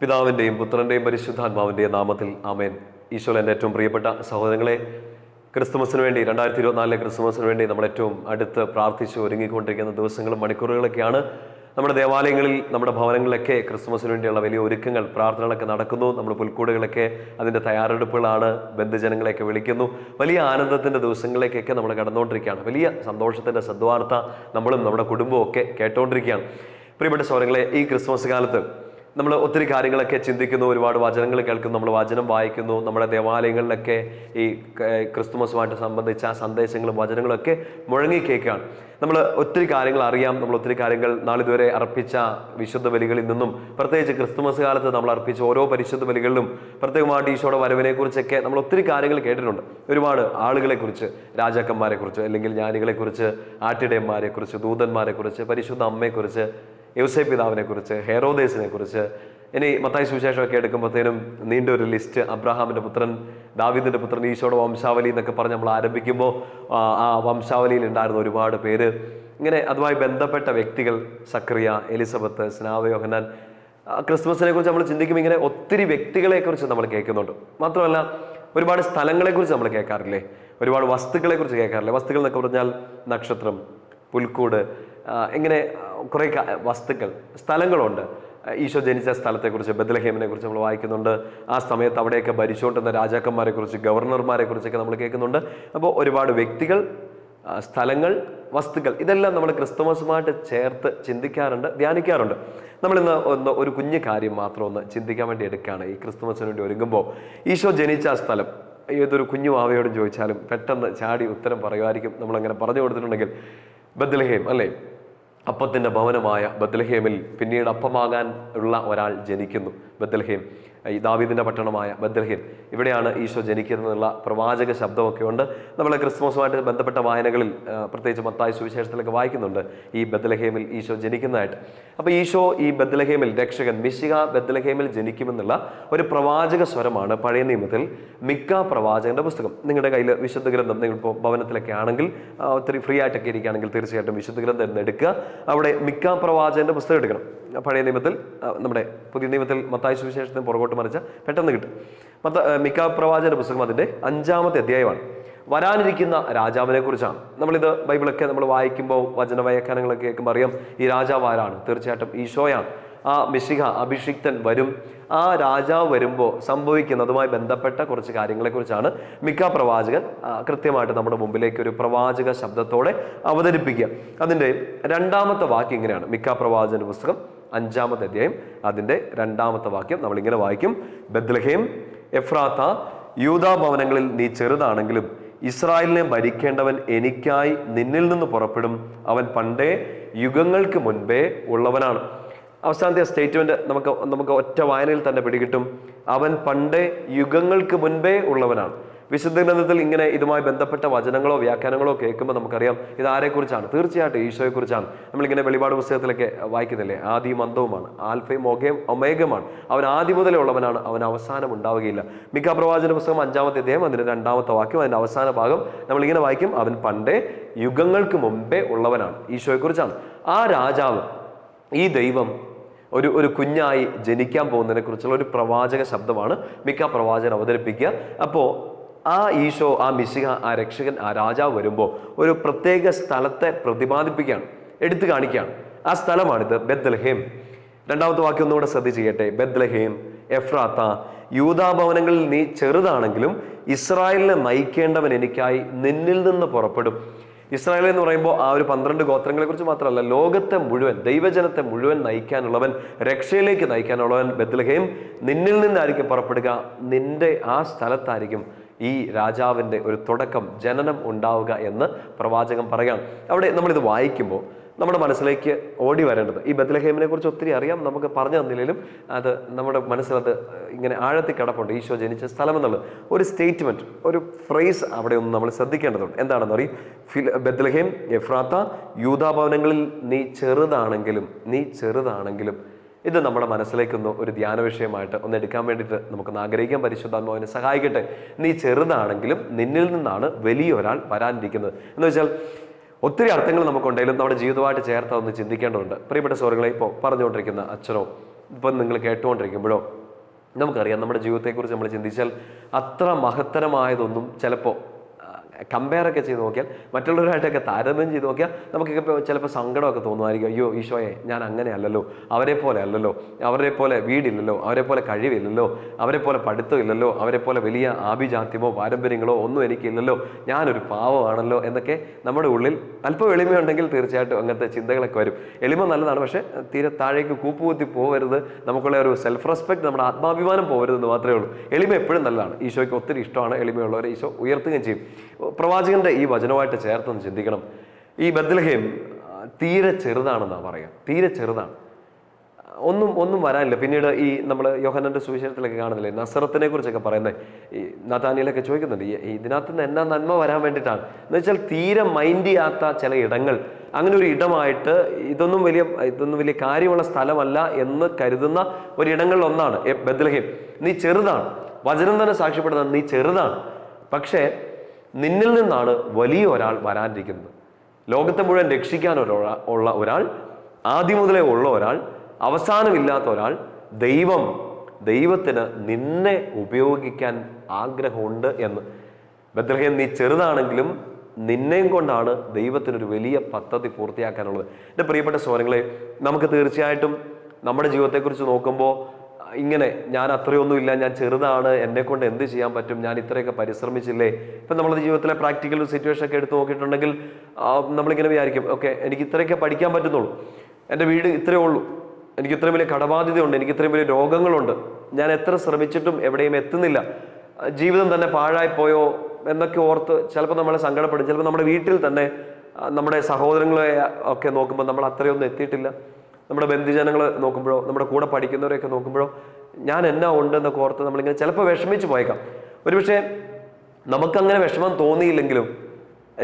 പിതാവിന്റെയും പുത്രന്റെയും പരിശുദ്ധാത്മാവിന്റെയും നാമത്തിൽ ആമേൻ. ഈശോയിൽ എന്റെ ഏറ്റവും പ്രിയപ്പെട്ട സഹോദരങ്ങളെ ക്രിസ്തുമസിന് വേണ്ടി രണ്ടായിരത്തി ഇരുപത്തിനാലിലെ ക്രിസ്തുമസിന് വേണ്ടി നമ്മൾ ഏറ്റവും അടുത്ത് പ്രാർത്ഥിച്ച് ഒരുങ്ങിക്കൊണ്ടിരിക്കുന്ന ദിവസങ്ങളും മണിക്കൂറുകളൊക്കെയാണ് നമ്മുടെ ദേവാലയങ്ങളിൽ നമ്മുടെ ഭവനങ്ങളിലൊക്കെ ക്രിസ്തുമസിന് വേണ്ടിയുള്ള വലിയ ഒരുക്കങ്ങൾ പ്രാർത്ഥനകളൊക്കെ നടക്കുന്നു. നമ്മൾ പുൽക്കൂടുകളൊക്കെ അതിന്റെ തയ്യാറെടുപ്പുകളാണ്. ബന്ധുജനങ്ങളെയൊക്കെ വിളിക്കുന്നു. വലിയ ആനന്ദത്തിന്റെ ദിവസങ്ങളിലേക്കൊക്കെ നമ്മൾ കടന്നുകൊണ്ടിരിക്കുകയാണ്. വലിയ സന്തോഷത്തിന്റെ സദ്വാർത്ത നമ്മളും നമ്മുടെ കുടുംബവും ഒക്കെ കേട്ടുകൊണ്ടിരിക്കുകയാണ് പ്രിയപ്പെട്ട സൗരങ്ങളെ ഈ ക്രിസ്മസ് കാലത്ത് നമ്മൾ ഒത്തിരി കാര്യങ്ങളൊക്കെ ചിന്തിക്കുന്നു ഒരുപാട് വചനങ്ങൾ കേൾക്കുന്നു നമ്മൾ വചനം വായിക്കുന്നു നമ്മുടെ ദേവാലയങ്ങളിലൊക്കെ ഈ ക്രിസ്തുമസുമായിട്ട് സംബന്ധിച്ച സന്ദേശങ്ങളും വചനങ്ങളൊക്കെ മുഴങ്ങി കേൾക്കുകയാണ്. നമ്മൾ ഒത്തിരി കാര്യങ്ങൾ അറിയാം നമ്മൾ ഒത്തിരി കാര്യങ്ങൾ നാളിതുവരെ അർപ്പിച്ച വിശുദ്ധ ബലികളിൽ നിന്നും പ്രത്യേകിച്ച് ക്രിസ്തുമസ് കാലത്ത് നമ്മൾ അർപ്പിച്ച ഓരോ പരിശുദ്ധ ബലികളിലും പ്രത്യേകമായിട്ട് ഈശോയുടെ വരവിനെക്കുറിച്ചൊക്കെ നമ്മൾ ഒത്തിരി കാര്യങ്ങൾ കേട്ടിട്ടുണ്ട്. ഒരുപാട് ആളുകളെ കുറിച്ച് രാജാക്കന്മാരെ കുറിച്ച് അല്ലെങ്കിൽ ജ്ഞാനികളെ കുറിച്ച് ആട്ടിടയന്മാരെ കുറിച്ച് ദൂതന്മാരെ കുറിച്ച് പരിശുദ്ധ അമ്മയെക്കുറിച്ച് യൗസേ പിതാവിനെ കുറിച്ച് ഹെറോദേസിനെ കുറിച്ച് ഇനി മത്തായി സുവിശേഷമൊക്കെ എടുക്കുമ്പോഴത്തേനും നീണ്ട ഒരു ലിസ്റ്റ് അബ്രഹാമിന്റെ പുത്രൻ ദാവീദിന്റെ പുത്രൻ ഈശോയുടെ വംശാവലി എന്നൊക്കെ പറഞ്ഞ് നമ്മൾ ആരംഭിക്കുമ്പോൾ ആ വംശാവലിയിൽ ഉണ്ടായിരുന്ന ഒരുപാട് പേര്. ഇങ്ങനെ അതുമായി ബന്ധപ്പെട്ട വ്യക്തികൾ സക്രിയ എലിസബത്ത് സ്നാവ യോഹന്നാൻ ക്രിസ്മസിനെ കുറിച്ച് നമ്മൾ ചിന്തിക്കുമ്പോൾ ഇങ്ങനെ ഒത്തിരി വ്യക്തികളെ കുറിച്ച് നമ്മൾ കേൾക്കുന്നുണ്ട്. മാത്രമല്ല ഒരുപാട് സ്ഥലങ്ങളെ കുറിച്ച് നമ്മൾ കേൾക്കാറില്ലേ? ഒരുപാട് വസ്തുക്കളെ കുറിച്ച് കേൾക്കാറില്ലേ? വസ്തുക്കൾ എന്നൊക്കെ പറഞ്ഞാൽ നക്ഷത്രം പുൽക്കൂട് ഇങ്ങനെ കുറേ വസ്തുക്കൾ സ്ഥലങ്ങളുണ്ട്. ഈശോ ജനിച്ച സ്ഥലത്തെക്കുറിച്ച് ബദലഹേമിനെ കുറിച്ച് നമ്മൾ വായിക്കുന്നുണ്ട്. ആ സമയത്ത് അവിടെയൊക്കെ ഭരിച്ചുകൊണ്ടിരുന്ന രാജാക്കന്മാരെ കുറിച്ച് ഗവർണർമാരെ കുറിച്ചൊക്കെ നമ്മൾ കേൾക്കുന്നുണ്ട്. അപ്പോൾ ഒരുപാട് വ്യക്തികൾ സ്ഥലങ്ങൾ വസ്തുക്കൾ ഇതെല്ലാം നമ്മൾ ക്രിസ്തുമസുമായിട്ട് ചേർത്ത് ചിന്തിക്കാറുണ്ട് ധ്യാനിക്കാറുണ്ട്. നമ്മളിന്ന് ഒന്ന് ഒരു കുഞ്ഞു കാര്യം മാത്രം ഒന്ന് ചിന്തിക്കാൻ വേണ്ടി എടുക്കുകയാണ്. ഈ ക്രിസ്തുമസിന് വേണ്ടി ഒരുങ്ങുമ്പോൾ ഈശോ ജനിച്ച സ്ഥലം ഏതൊരു കുഞ്ഞു ആവയോടും ചോദിച്ചാലും പെട്ടെന്ന് ചാടി ഉത്തരം പറയുമായിരിക്കും. നമ്മളങ്ങനെ പറഞ്ഞു കൊടുത്തിട്ടുണ്ടെങ്കിൽ ബദലഹേം അല്ലേ? അപ്പത്തിന്റെ ഭവനമായ ബത്ലഹേമിൽ പിന്നീട് അപ്പമാകാൻ ഉള്ള ഒരാൾ ജനിക്കുന്നു. ബദ്ലഹേം ഈ ദാവീദിന്റെ പട്ടണമായ ബദ്രഹിൻ ഇവിടെയാണ് ഈശോ ജനിക്കുന്നതെന്നുള്ള പ്രവാചക ശബ്ദമൊക്കെ ഉണ്ട്. നമ്മൾ ക്രിസ്മസുമായിട്ട് ബന്ധപ്പെട്ട വായനകളിൽ പ്രത്യേകിച്ച് മത്തായ സുവിശേഷത്തിലൊക്കെ വായിക്കുന്നുണ്ട് ഈ ബദ്ലഹേമിൽ ഈശോ ജനിക്കുന്നതായിട്ട്. അപ്പോൾ ഈശോ ഈ ബദ്ലഹേമിൽ രക്ഷകൻ മിശിക ബദ്ലഹേമിൽ ജനിക്കുമെന്നുള്ള ഒരു പ്രവാചക സ്വരമാണ് പഴയ നിയമത്തിൽ മിക്ക പ്രവാചകന്റെ പുസ്തകം. നിങ്ങളുടെ കയ്യിൽ വിശുദ്ധ ഗ്രന്ഥം നിങ്ങൾ നിങ്ങളിപ്പോൾ ഭവനത്തിലൊക്കെ ആണെങ്കിൽ ഒത്തിരി ഫ്രീ ആയിട്ടൊക്കെ ഇരിക്കുകയാണെങ്കിൽ തീർച്ചയായിട്ടും വിശുദ്ധ ഗ്രന്ഥം എടുക്കുക. അവിടെ മിക്ക പ്രവാചകന്റെ പുസ്തകം എടുക്കണം. പഴയ നിയമത്തിൽ നമ്മുടെ പുതിയ നിയമത്തിൽ മത്തായ സുവിശേഷത്തിന് പുറകോട്ട് മറിച്ച പെട്ടെന്ന് കിട്ടും. മത്ത മിക്ക പ്രവാചകന്റെ പുസ്തകം അതിന്റെ അഞ്ചാമത്തെ അധ്യായമാണ്. വരാനിരിക്കുന്ന രാജാവിനെ കുറിച്ചാണ് നമ്മളിത് ബൈബിളൊക്കെ നമ്മൾ വായിക്കുമ്പോൾ വചന വ്യാഖ്യാനങ്ങളൊക്കെ കേൾക്കുമ്പോൾ അറിയാം ഈ രാജാവ് ആരാണ്? തീർച്ചയായിട്ടും ഈശോയാണ്. ആ മിശിഹ അഭിഷിക്തൻ വരും. ആ രാജാവ് വരുമ്പോൾ സംഭവിക്കുന്നതുമായി ബന്ധപ്പെട്ട കുറച്ച് കാര്യങ്ങളെക്കുറിച്ചാണ് മിക്ക പ്രവാചകൻ കൃത്യമായിട്ട് നമ്മുടെ മുമ്പിലേക്ക് ഒരു പ്രവാചക ശബ്ദത്തോടെ അവതരിപ്പിക്കുക. അതിന്റെ രണ്ടാമത്തെ വാക്യം ഇങ്ങനെയാണ്. മിക്ക പ്രവാചകൻ പുസ്തകം അഞ്ചാമത്തെ അധ്യായം അതിന്റെ രണ്ടാമത്തെ വാക്യം നമ്മളിങ്ങനെ വായിക്കും. ബദ്ലഹേം എഫ്രാത്ത യൂതാ ഭവനങ്ങളിൽ നീ ചെറുതാണെങ്കിലും ഇസ്രായേലിനെ ഭരിക്കേണ്ടവൻ എനിക്കായി നിന്നിൽ നിന്ന് പുറപ്പെടും. അവൻ പണ്ടേ യുഗങ്ങൾക്ക് മുൻപേ ഉള്ളവനാണ്. അവസാനത്തെ സ്റ്റേറ്റ്മെന്റ് നമുക്ക് നമുക്ക് ഒറ്റ വായനയിൽ തന്നെ പിടികിട്ടും. അവൻ പണ്ടേ യുഗങ്ങൾക്ക് മുൻപേ ഉള്ളവനാണ്. വിശുദ്ധ ഗ്രന്ഥത്തിൽ ഇങ്ങനെ ഇതുമായി ബന്ധപ്പെട്ട വചനങ്ങളോ വ്യാഖ്യാനങ്ങളോ കേൾക്കുമ്പോൾ നമുക്കറിയാം ഇത് ആരെക്കുറിച്ചാണ്? തീർച്ചയായിട്ടും ഈശോയെക്കുറിച്ചാണ്. നമ്മളിങ്ങനെ വെളിപാട് പുസ്തകത്തിലൊക്കെ വായിക്കുന്നില്ലേ? ആദിയും അന്തവുമാണ് ആൽഫയും ഒകയും ഒമേഗമാണ് അവൻ ആദ്യം മുതലേ ഉള്ളവനാണ്. അവൻ അവസാനം ഉണ്ടാവുകയില്ല. മിക്ക പ്രവാചന പുസ്തകം അഞ്ചാമത്തെ അദ്ദേഹം അതിന്റെ രണ്ടാമത്തെ വാക്യം അതിന്റെ അവസാന ഭാഗം നമ്മളിങ്ങനെ വായിക്കും. അവൻ പണ്ടേ യുഗങ്ങൾക്ക് മുമ്പേ ഉള്ളവനാണ്. ഈശോയെക്കുറിച്ചാണ്. ആ രാജാവ് ഈ ദൈവം ഒരു ഒരു കുഞ്ഞായി ജനിക്കാൻ പോകുന്നതിനെ കുറിച്ചുള്ള ഒരു പ്രവാചക ശബ്ദമാണ് മിക്ക പ്രവാചകൻ അവതരിപ്പിക്കുക. അപ്പോൾ ആ ഈശോ ആ മിശിക ആ രക്ഷകൻ ആ രാജാവ് വരുമ്പോൾ ഒരു പ്രത്യേക സ്ഥലത്തെ പ്രതിപാദിപ്പിക്കുകയാണ് എടുത്തു കാണിക്കുകയാണ്. ആ സ്ഥലമാണിത് ബെദ്ലഹേം രണ്ടാമത്തെ വാക്യം ഒന്നുകൂടെ ശ്രദ്ധ ചെയ്യട്ടെ ബെദ്ലഹേം എഫ്രാത്ത യൂതാഭവനങ്ങളിൽ നീ ചെറുതാണെങ്കിലും ഇസ്രായേലിനെ നയിക്കേണ്ടവൻ എനിക്കായി നിന്നിൽ നിന്ന് പുറപ്പെടും. ഇസ്രായേൽ എന്ന് പറയുമ്പോൾ ആ ഒരു പന്ത്രണ്ട് ഗോത്രങ്ങളെ കുറിച്ച് മാത്രമല്ല ലോകത്തെ മുഴുവൻ ദൈവജനത്തെ മുഴുവൻ നയിക്കാനുള്ളവൻ രക്ഷയിലേക്ക് നയിക്കാനുള്ളവൻ ബദ്ലഹേം നിന്നിൽ നിന്നായിരിക്കും പുറപ്പെടുക നിന്റെ ആ സ്ഥലത്തായിരിക്കും ഈ രാജാവിന്റെ ഒരു തുടക്കം ജനനം ഉണ്ടാവുക എന്ന് പ്രവാചകം പറയുകയാണ്. അവിടെ നമ്മളിത് വായിക്കുമ്പോൾ നമ്മുടെ മനസ്സിലേക്ക് ഓടി വരേണ്ടത് ഈ ബദലഹേമിനെ കുറിച്ച് ഒത്തിരി അറിയാം നമുക്ക് പറഞ്ഞു തന്നില്ലെങ്കിലും അത് നമ്മുടെ മനസ്സിലത് ഇങ്ങനെ ആഴത്തിൽ കിടപ്പുണ്ട് ഈശോ ജനിച്ച സ്ഥലം എന്നുള്ളത് ഒരു സ്റ്റേറ്റ്മെന്റ് ഒരു ഫ്രേസ് അവിടെ ഒന്ന് നമ്മൾ ശ്രദ്ധിക്കേണ്ടതുണ്ട്. എന്താണെന്ന് പറയും ഫിൽ ബദ്ലഹേം എഫ്രാത്ത യൂതാഭവനങ്ങളിൽ നീ ചെറുതാണെങ്കിലും നീ ചെറുതാണെങ്കിലും ഇത് നമ്മുടെ മനസ്സിലേക്കൊന്ന് ഒരു ധ്യാന വിഷയമായിട്ട് ഒന്ന് എടുക്കാൻ വേണ്ടിയിട്ട് നമുക്കൊന്ന് ആഗ്രഹിക്കാൻ പരിശുദ്ധാത്മാവിനെ സഹായിക്കട്ടെ. നീ ചെറുതാണെങ്കിലും നിന്നിൽ നിന്നാണ് വലിയൊരാൾ വരാനിരിക്കുന്നത്. എന്ന് വെച്ചാൽ ഒത്തിരി അർത്ഥങ്ങൾ നമുക്കുണ്ടെങ്കിലും നമ്മുടെ ജീവിതമായിട്ട് ചേർത്ത് ഒന്ന് ചിന്തിക്കേണ്ടതുണ്ട്. പ്രിയപ്പെട്ട സുഹൃത്തുക്കളെ ഇപ്പോൾ പറഞ്ഞുകൊണ്ടിരിക്കുന്ന അച്ഛനോ ഇപ്പം നിങ്ങൾ കേട്ടുകൊണ്ടിരിക്കുമ്പോഴോ നമുക്കറിയാം നമ്മുടെ ജീവിതത്തെക്കുറിച്ച് നമ്മൾ ചിന്തിച്ചാൽ അത്ര മഹത്തരമായതൊന്നും ചിലപ്പോൾ കമ്പയർ ഒക്കെ ചെയ്ത് നോക്കിയാൽ മറ്റുള്ളവരായിട്ടൊക്കെ താരതമ്യം ചെയ്ത് നോക്കിയാൽ നമുക്കൊക്കെ ഇപ്പോൾ ചിലപ്പോൾ സങ്കടമൊക്കെ തോന്നുമായിരിക്കും. അയ്യോ ഈശോയെ ഞാൻ അങ്ങനെ അല്ലല്ലോ. അവരെ പോലെ അല്ലല്ലോ. അവരെ പോലെ വീടില്ലല്ലോ. അവരെ പോലെ കഴിവില്ലല്ലോ. അവരെ പോലെ പഠിത്തമില്ലല്ലോ. അവരെ പോലെ വലിയ ആഭിജാത്യമോ പാരമ്പര്യങ്ങളോ ഒന്നും എനിക്കില്ലല്ലോ. ഞാനൊരു പാവമാണല്ലോ എന്നൊക്കെ നമ്മുടെ ഉള്ളിൽ അല്പം എളിമയുണ്ടെങ്കിൽ തീർച്ചയായിട്ടും അങ്ങനത്തെ ചിന്തകളൊക്കെ വരും. എളിമ നല്ലതാണ് പക്ഷേ തീരെ താഴേക്ക് കൂപ്പുകുത്തി പോകരുത് നമുക്കുള്ള ഒരു സെൽഫ് റെസ്പെക്ട് നമ്മുടെ ആത്മാഭിമാനം പോകരുതെന്ന് മാത്രമേ ഉള്ളൂ. എളിമ എപ്പോഴും നല്ലതാണ്. ഈശോയ്ക്ക് ഒത്തിരി ഇഷ്ടമാണ് എളിമയുള്ളവരെ ഈശോ ഉയർത്തുകയും ചെയ്യും. പ്രവാചകന്റെ ഈ വചനമായിട്ട് ചേർത്തൊന്ന് ചിന്തിക്കണം. ഈ ബദ്ലഹേം തീരെ ചെറുതാണെന്നാണ് പറയാം. തീരെ ചെറുതാണ്. ഒന്നും ഒന്നും വരാനില്ല. പിന്നീട് ഈ നമ്മൾ യോഹനന്റെ സുവിശേഷത്തിലൊക്കെ കാണുന്നില്ലേ? നസറത്തിനെ കുറിച്ചൊക്കെ പറയുന്നത് ഈ നതാനിയിലൊക്കെ ചോദിക്കുന്നുണ്ട്. ഇതിനകത്ത് നിന്ന് എന്നാ നന്മ വരാൻ വേണ്ടിയിട്ടാണ്? എന്ന് വെച്ചാൽ തീരെ മൈൻഡ് ചെയ്യാത്ത ചില ഇടങ്ങൾ. അങ്ങനെ ഒരു ഇടമായിട്ട് ഇതൊന്നും വലിയ ഇതൊന്നും വലിയ കാര്യമുള്ള സ്ഥലമല്ല എന്ന് കരുതുന്ന ഒരിടങ്ങളിൽ ഒന്നാണ് ബദ്ലഹേം നീ ചെറുതാണ്. വചനം തന്നെ സാക്ഷ്യപ്പെടുന്ന നീ ചെറുതാണ്. പക്ഷേ നിന്നിൽ നിന്നാണ് വലിയ ഒരാൾ വരാനിരിക്കുന്നത്. ലോകത്തെ മുഴുവൻ രക്ഷിക്കാൻ ഉള്ള ഒരാൾ ആദ്യം മുതലേ ഉള്ള ഒരാൾ അവസാനമില്ലാത്ത ഒരാൾ ദൈവം ദൈവത്തിന് നിന്നെ ഉപയോഗിക്കാൻ ആഗ്രഹമുണ്ട് എന്ന്. ബദ്രഹേം നീ ചെറുതാണെങ്കിലും നിന്നെയും കൊണ്ടാണ് ദൈവത്തിനൊരു വലിയ പദ്ധതി പൂർത്തിയാക്കാനുള്ളത്. എന്റെ പ്രിയപ്പെട്ട സ്വരങ്ങളെ നമുക്ക് തീർച്ചയായിട്ടും നമ്മുടെ ജീവിതത്തെക്കുറിച്ച് നോക്കുമ്പോൾ ഇങ്ങനെ ഞാൻ അത്രയൊന്നുമില്ല ഞാൻ ചെറുതാണ് എന്നെ കൊണ്ട് എന്ത് ചെയ്യാൻ പറ്റും ഞാൻ ഇത്രയൊക്കെ പരിശ്രമിച്ചില്ലേ? ഇപ്പം നമ്മുടെ ജീവിതത്തിലെ പ്രാക്ടിക്കൽ സിറ്റുവേഷൻ ഒക്കെ എടുത്ത് നോക്കിയിട്ടുണ്ടെങ്കിൽ നമ്മളിങ്ങനെ വിചാരിക്കും ഓക്കെ എനിക്ക് ഇത്രയൊക്കെ പഠിക്കാൻ പറ്റുന്നുള്ളൂ. എന്റെ വീട് ഇത്രയേ ഉള്ളൂ. എനിക്ക് ഇത്രയും വലിയ കടബാധ്യതയുണ്ട്. എനിക്ക് ഇത്രയും വലിയ രോഗങ്ങളുണ്ട്. ഞാൻ എത്ര ശ്രമിച്ചിട്ടും എവിടെയും എത്തുന്നില്ല. ജീവിതം തന്നെ പാഴായി പോയോ എന്നൊക്കെ ഓർത്ത് ചിലപ്പോൾ നമ്മളെ സങ്കടപ്പെടും. ചിലപ്പോൾ നമ്മുടെ വീട്ടിൽ തന്നെ നമ്മുടെ സഹോദരങ്ങളെ ഒക്കെ നോക്കുമ്പോൾ നമ്മൾ അത്രയൊന്നും എത്തിയിട്ടില്ല. നമ്മുടെ ബന്ധുജനങ്ങൾ നോക്കുമ്പോഴോ നമ്മുടെ കൂടെ പഠിക്കുന്നവരെയൊക്കെ നോക്കുമ്പോഴോ ഞാൻ എന്നാ ഉണ്ടെന്ന് കോർത്ത് നമ്മളിങ്ങനെ ചിലപ്പോൾ വിഷമിച്ച് പോയേക്കാം. ഒരുപക്ഷെ നമുക്കങ്ങനെ വിഷമം തോന്നിയില്ലെങ്കിലും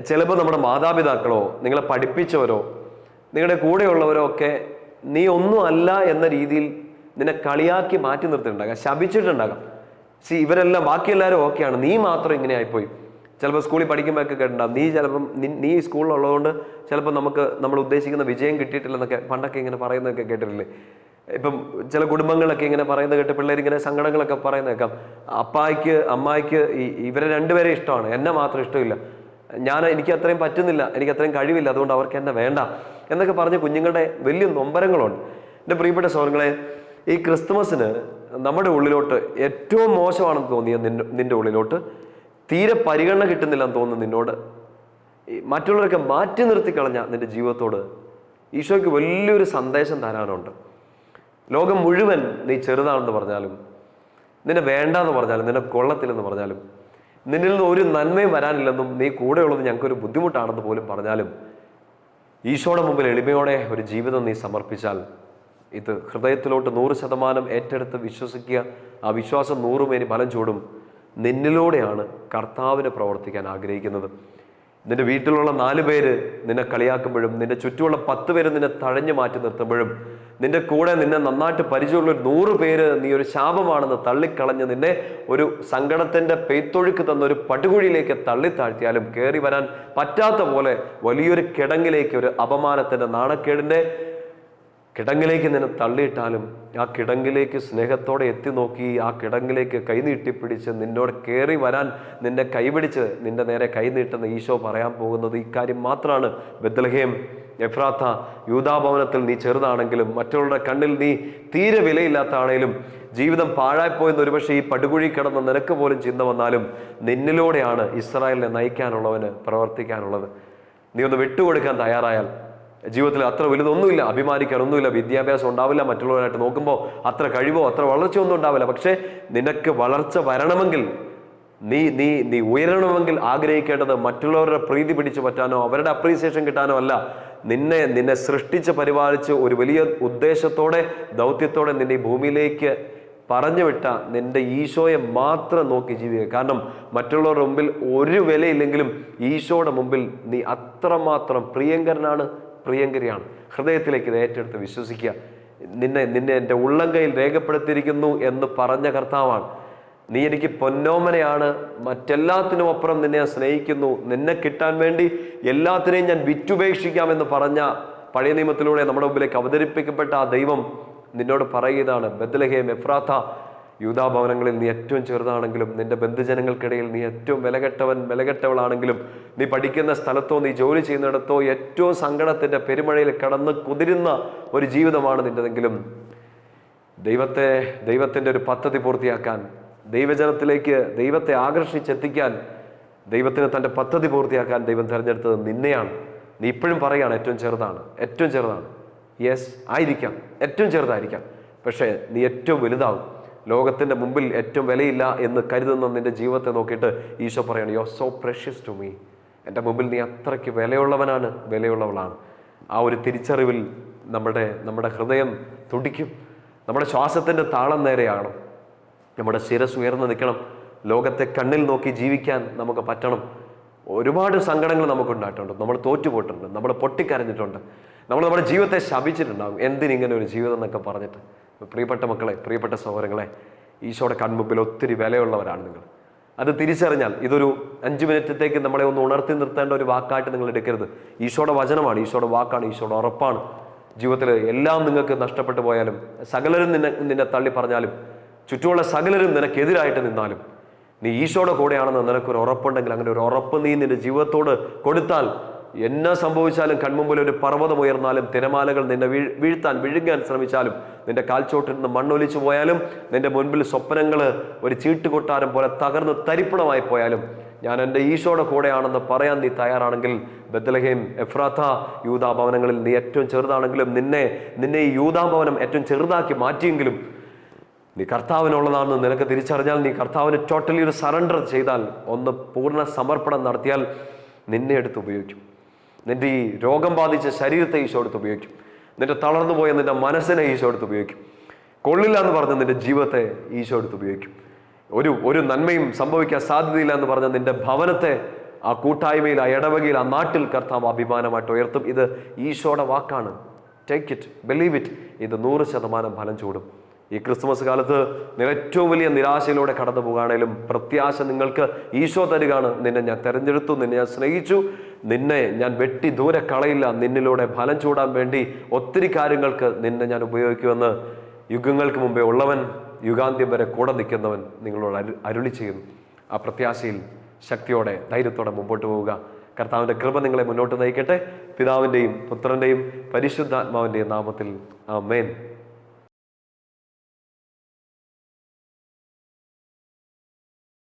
ചിലപ്പോൾ നമ്മുടെ മാതാപിതാക്കളോ നിങ്ങളെ പഠിപ്പിച്ചവരോ നിങ്ങളുടെ കൂടെയുള്ളവരോ ഒക്കെ നീ ഒന്നും അല്ല എന്ന രീതിയിൽ നിന്നെ കളിയാക്കി മാറ്റി നിർത്തിയിട്ടുണ്ടാകാം ശപിച്ചിട്ടുണ്ടാകാം. സി ഇവരെല്ലാം ബാക്കിയെല്ലാവരും ഓക്കെയാണ്. നീ മാത്രം ഇങ്ങനെ ആയിപ്പോയി ചിലപ്പോൾ സ്കൂളിൽ പഠിക്കുമ്പോഴൊക്കെ കേട്ടിട്ടുണ്ടാവും. നീ ചിലപ്പം നീ സ്കൂളിലുള്ളതുകൊണ്ട് ചിലപ്പോൾ നമുക്ക് നമ്മൾ ഉദ്ദേശിക്കുന്ന വിജയം കിട്ടിയിട്ടില്ലെന്നൊക്കെ പണ്ടൊക്കെ ഇങ്ങനെ പറയുന്നതൊക്കെ കേട്ടിട്ടില്ലേ? ഇപ്പം ചില കുടുംബങ്ങളൊക്കെ ഇങ്ങനെ പറയുന്നത് കേട്ട് പിള്ളേർ ഇങ്ങനെ സങ്കടങ്ങളൊക്കെ പറയുന്ന കേൾക്കാം. അപ്പായ്ക്ക് അമ്മായിക്ക് ഇവരെ രണ്ടുപേരെ ഇഷ്ടമാണ്. എന്നെ മാത്രം ഇഷ്ടമില്ല. ഞാൻ എനിക്ക് അത്രയും പറ്റുന്നില്ല. എനിക്ക് അത്രയും കഴിവില്ല. അതുകൊണ്ട് അവർക്ക് എന്നെ വേണ്ട. എന്നൊക്കെ പറഞ്ഞ് കുഞ്ഞുങ്ങളുടെ വലിയ നൊമ്പരങ്ങളുണ്ട്. എന്റെ പ്രിയപ്പെട്ട സോഹങ്ങളെ ഈ ക്രിസ്തുമസിന് നമ്മുടെ ഉള്ളിലോട്ട് ഏറ്റവും മോശമാണെന്ന് തോന്നിയ നിന്റെ നിന്റെ ഉള്ളിലോട്ട്. തീരെ പരിഗണന കിട്ടുന്നില്ലെന്ന് തോന്നുന്നു നിന്നോട്. മറ്റുള്ളവരൊക്കെ മാറ്റി നിർത്തി കളഞ്ഞ നിന്റെ ജീവിതത്തോട് ഈശോയ്ക്ക് വലിയൊരു സന്ദേശം തരാനുണ്ട്. ലോകം മുഴുവൻ നീ ചെറുതാണെന്ന് പറഞ്ഞാലും നിന്നെ വേണ്ടാന്ന് പറഞ്ഞാലും നിന്നെ കൊള്ളത്തില്ലെന്ന് പറഞ്ഞാലും നിന്നിൽ നിന്ന് ഒരു നന്മയും വരാനില്ലെന്നും നീ കൂടെയുള്ളത് ഞങ്ങൾക്കൊരു ബുദ്ധിമുട്ടാണെന്ന് പോലും പറഞ്ഞാലും ഈശോയുടെ മുമ്പിൽ എളിമയോടെ ഒരു ജീവിതം നീ സമർപ്പിച്ചാൽ ഇത് ഹൃദയത്തിലോട്ട് നൂറ് ശതമാനം ഏറ്റെടുത്ത് വിശ്വസിക്കുക. ആ വിശ്വാസം നൂറുമേനി ഫലം ചൂടും. നിന്നിലൂടെയാണ് കർത്താവിനെ പ്രവർത്തിക്കാൻ ആഗ്രഹിക്കുന്നത്. നിന്റെ വീട്ടിലുള്ള നാല് പേര് നിന്നെ കളിയാക്കുമ്പോഴും നിന്റെ ചുറ്റുമുള്ള പത്ത് പേര് നിന്നെ തഴഞ്ഞു മാറ്റി നിർത്തുമ്പോഴും നിന്റെ കൂടെ നിന്നെ നന്നായിട്ട് പരിചയമുള്ള ഒരു നൂറ് പേര് നീ ഒരു ശാപമാണെന്ന് തള്ളിക്കളഞ്ഞ് നിന്നെ ഒരു സങ്കടത്തിന്റെ പെയ്ത്തൊഴുക്ക് തന്ന ഒരു പടുകുഴിയിലേക്ക് തള്ളിത്താഴ്ത്തിയാലും കയറി വരാൻ പറ്റാത്ത പോലെ വലിയൊരു കിടങ്ങിലേക്ക് ഒരു അപമാനത്തിന്റെ നാണക്കേടിന്റെ കിടങ്ങിലേക്ക് നിന്നെ തള്ളിയിട്ടാലും ആ കിടങ്ങിലേക്ക് സ്നേഹത്തോടെ എത്തി നോക്കി ആ കിടങ്ങിലേക്ക് കൈനീട്ടിപ്പിടിച്ച് നിന്നോട് കയറി വരാൻ നിന്നെ കൈപിടിച്ച് നിന്റെ നേരെ കൈനീട്ടുന്ന ഈശോ പറയാൻ പോകുന്നത് ഇക്കാര്യം മാത്രമാണ്. ബദ്ലഹേം എഫ്രാത്ത യൂതാഭവനത്തിൽ നീ ചെറുതാണെങ്കിലും മറ്റുള്ളവരുടെ കണ്ണിൽ നീ തീരെ വിലയില്ലാത്ത ആണെങ്കിലും ജീവിതം പാഴായിപ്പോയെന്ന് ഒരുപക്ഷെ ഈ പടുകുഴി കിടന്ന നിനക്ക് പോലും ചിന്ത വന്നാലും നിന്നിലൂടെയാണ് ഇസ്രായേലിനെ നയിക്കാനുള്ളവന് പ്രവർത്തിക്കാനുള്ളത്. നീ ഒന്ന് വിട്ടുകൊടുക്കാൻ തയ്യാറായാൽ ജീവിതത്തിൽ അത്ര വലുതൊന്നുമില്ല അഭിമാനിക്കാൻ ഒന്നുമില്ല വിദ്യാഭ്യാസം ഉണ്ടാവില്ല മറ്റുള്ളവരായിട്ട് നോക്കുമ്പോൾ അത്ര കഴിവോ അത്ര വളർച്ചയൊന്നും ഉണ്ടാവില്ല. പക്ഷേ നിനക്ക് വളർച്ച വരണമെങ്കിൽ നീ നീ നീ ഉയരണമെങ്കിൽ ആഗ്രഹിക്കേണ്ടത് മറ്റുള്ളവരുടെ പ്രീതി പിടിച്ചു പറ്റാനോ അവരുടെ അപ്രീസിയേഷൻ കിട്ടാനോ അല്ല. നിന്നെ നിന്നെ സൃഷ്ടിച്ച് പരിപാലിച്ച് ഒരു വലിയ ഉദ്ദേശത്തോടെ ദൗത്യത്തോടെ നിന്നെ ഭൂമിയിലേക്ക് പറഞ്ഞു വിട്ട നിന്റെ ഈശോയെ മാത്രം നോക്കി ജീവിക്കുക. കാരണം മറ്റുള്ളവരുടെ മുമ്പിൽ ഒരു വിലയില്ലെങ്കിലും ഈശോയുടെ മുമ്പിൽ നീ അത്രമാത്രം പ്രിയങ്കരനാണ്. പ്രിയങ്കരിയാണ്. ഹൃദയത്തിലേക്ക് ഇത് ഏറ്റെടുത്ത് വിശ്വസിക്കുക. നിന്നെ നിന്നെ എന്റെ ഉള്ളം കയ്യിൽ രേഖപ്പെടുത്തിയിരിക്കുന്നു എന്ന് പറഞ്ഞ കർത്താവാണ്. നീ എനിക്ക് പൊന്നോമനയാണ്. മറ്റെല്ലാത്തിനും അപ്പുറം നിന്നെ സ്നേഹിക്കുന്നു. നിന്നെ കിട്ടാൻ വേണ്ടി എല്ലാത്തിനെയും ഞാൻ വിറ്റുപേക്ഷിക്കാമെന്ന് പറഞ്ഞ പഴയ നിയമത്തിലൂടെ നമ്മുടെ മുമ്പിലേക്ക് അവതരിപ്പിക്കപ്പെട്ട ആ ദൈവം നിന്നോട് പറയുന്നതാണ് ബദലഹേം എഫ്രാത്ത യൂതാഭവനങ്ങളിൽ നീ ഏറ്റവും ചെറുതാണെങ്കിലും നിന്റെ ബന്ധുജനങ്ങൾക്കിടയിൽ നീ ഏറ്റവും വിലകെട്ടവൻ വിലകെട്ടവളാണെങ്കിലും നീ പഠിക്കുന്ന സ്ഥലത്തോ നീ ജോലി ചെയ്യുന്നിടത്തോ ഏറ്റവും സങ്കടത്തിന്റെ പെരുമഴയിൽ കടന്ന് കുതിരുന്ന ഒരു ജീവിതമാണ് നിന്റെതെങ്കിലും. ദൈവത്തെ ദൈവത്തിന്റെ ഒരു പദ്ധതി പൂർത്തിയാക്കാൻ ദൈവജനത്തിലേക്ക് ദൈവത്തെ ആകർഷിച്ചെത്തിക്കാൻ ദൈവത്തിന് തന്റെ പദ്ധതി പൂർത്തിയാക്കാൻ ദൈവം തിരഞ്ഞെടുത്തത് നിന്നെയാണ്. നീ ഇപ്പോഴും പറയുകയാണ് ഏറ്റവും ചെറുതാണ് ഏറ്റവും ചെറുതാണ്. യെസ് ആയിരിക്കാം ഏറ്റവും ചെറുതായിരിക്കാം. പക്ഷേ നീ ഏറ്റവും വലുതാവും. ലോകത്തിന്റെ മുമ്പിൽ ഏറ്റവും വിലയില്ല എന്ന് കരുതുന്ന നിന്റെ ജീവിതത്തെ നോക്കിയിട്ട് ഈശോ പറയാണ് you are so precious to me എന്റെ മുമ്പിൽ നീ അത്രയ്ക്ക് വിലയുള്ളവനാണ് വിലയുള്ളവളാണ്. ആ ഒരു തിരിച്ചറിവിൽ നമ്മുടെ നമ്മുടെ ഹൃദയം തുടിക്കും. നമ്മുടെ ശ്വാസത്തിന്റെ താളം നേരെയാണ് നമ്മുടെ ശിരസ് ഉയർന്നു നിൽക്കണം. ലോകത്തെ കണ്ണിൽ നോക്കി ജീവിക്കാൻ നമുക്ക് പറ്റണം. ഒരുപാട് സങ്കടങ്ങൾ നമുക്കുണ്ടായിട്ടുണ്ട്. നമ്മൾ തോറ്റുപോയിട്ടുണ്ട്. നമ്മൾ പൊട്ടിക്കരഞ്ഞിട്ടുണ്ട്. നമ്മൾ നമ്മുടെ ജീവിതത്തെ ശപിച്ചിട്ടുണ്ടാകും. എന്തിനിങ്ങനെ ഒരു ജീവിതം എന്നൊക്കെ പറഞ്ഞിട്ട്. പ്രിയപ്പെട്ട മക്കളെ പ്രിയപ്പെട്ട സഹോദരങ്ങളെ ഈശോയുടെ കൺമുമ്പിൽ ഒത്തിരി വിലയുള്ളവരാണ് നിങ്ങൾ. അത് തിരിച്ചറിഞ്ഞാൽ ഇതൊരു അഞ്ച് മിനിറ്റത്തേക്ക് നമ്മളെ ഒന്ന് ഉണർത്തി നിർത്തേണ്ട ഒരു വാക്കായിട്ട് നിങ്ങൾ എടുക്കരുത്. ഈശോയുടെ വചനമാണ് ഈശോയുടെ വാക്കാണ് ഈശോയുടെ ഉറപ്പാണ്. ജീവിതത്തിൽ എല്ലാം നിങ്ങൾക്ക് നഷ്ടപ്പെട്ടു പോയാലും സകലരും നിന്നെ നിന്നെ തള്ളി പറഞ്ഞാലും ചുറ്റുമുള്ള സകലരും നിനക്കെതിരായിട്ട് നിന്നാലും നീ ഈശോയുടെ കൂടെയാണെന്ന് നിനക്കൊരു ഉറപ്പുണ്ടെങ്കിൽ അങ്ങനെ ഒരു ഉറപ്പ് നീ നിന്റെ ജീവിതത്തോട് കൊടുത്താൽ എന്നാ സംഭവിച്ചാലും കൺമുമ്പിൽ ഒരു പർവതം ഉയർന്നാലും തിരമാലകൾ നിന്നെ വീഴ് വീഴ്ത്താൻ വിഴുങ്ങാൻ ശ്രമിച്ചാലും നിന്റെ കാൽച്ചോട്ടിൽ നിന്ന് മണ്ണൊലിച്ചു പോയാലും നിന്റെ മുൻപിൽ സ്വപ്നങ്ങൾ ഒരു ചീട്ടുകൊട്ടാരം പോലെ തകർന്ന് തരിപ്പണമായി പോയാലും ഞാൻ എന്റെ ഈശോയുടെ കൂടെയാണെന്ന് പറയാൻ നീ തയ്യാറാണെങ്കിൽ ബദലഹേം എഫ്രാത്ത യൂതാഭവനങ്ങളിൽ നീ ഏറ്റവും ചെറുതാണെങ്കിലും നിന്നെ നിന്നെ ഈ യൂതാഭവനം ഏറ്റവും ചെറുതാക്കി മാറ്റിയെങ്കിലും നീ കർത്താവിനുള്ളതാണെന്ന് നിനക്ക് തിരിച്ചറിഞ്ഞാൽ നീ കർത്താവിന് ടോട്ടലി ഒരു സറണ്ടർ ചെയ്താൽ ഒന്ന് പൂർണ സമർപ്പണം നടത്തിയാൽ നിന്നെ എടുത്ത് ഉപയോഗിക്കും. നിന്റെ ഈ രോഗം ബാധിച്ച ശരീരത്തെ ഈശോ എടുത്ത് ഉപയോഗിക്കും. നിന്റെ തളർന്നു പോയ നിന്റെ മനസ്സിനെ ഈശോ എടുത്ത് ഉപയോഗിക്കും. കൊള്ളില്ല എന്ന് പറഞ്ഞ നിന്റെ ജീവിതത്തെ ഈശോ എടുത്ത് ഉപയോഗിക്കും. ഒരു ഒരു നന്മയും സംഭവിക്കാൻ സാധ്യതയില്ല എന്ന് പറഞ്ഞ നിന്റെ ഭവനത്തെ ആ കൂട്ടായ്മയിൽ ആ ഇടവകയിൽ ആ നാട്ടിൽ കർത്താവ് അഭിമാനമായിട്ട് ഉയർത്തും. ഇത് ഈശോയുടെ വാക്കാണ്. ടേക്ക് ഇറ്റ് ബിലീവ് ഇറ്റ് ഇത് നൂറ് ശതമാനം ഫലം ചൂടും. ഈ ക്രിസ്മസ് കാലത്ത് നിങ്ങൾ ഏറ്റവും വലിയ നിരാശയിലൂടെ കടന്നു പോകുകയാണെങ്കിലും പ്രത്യാശ നിങ്ങൾക്ക് ഈശോ തരികയാണ്. നിന്നെ ഞാൻ തെരഞ്ഞെടുത്തു നിന്നെ ഞാൻ സ്നേഹിച്ചു. നിന്നെ ഞാൻ വെട്ടി ദൂരെ കളയില്ല. നിന്നിലൂടെ ഫലം ചൂടാൻ വേണ്ടി ഒത്തിരി കാര്യങ്ങൾക്ക് നിന്നെ ഞാൻ ഉപയോഗിക്കുമെന്ന് യുഗങ്ങൾക്ക് മുമ്പേ ഉള്ളവൻ യുഗാന്ത്യം വരെ കൂടെ നിൽക്കുന്നവൻ നിങ്ങളോട് അരു അരുളി ചെയ്യുന്നു ആ പ്രത്യാശയിൽ ശക്തിയോടെ ധൈര്യത്തോടെ മുമ്പോട്ട് പോവുക. കർത്താവിന്റെ കൃപ നിങ്ങളെ മുന്നോട്ട് നയിക്കട്ടെ. പിതാവിന്റെയും പുത്രന്റെയും പരിശുദ്ധാത്മാവിന്റെയും നാമത്തിൽ ആ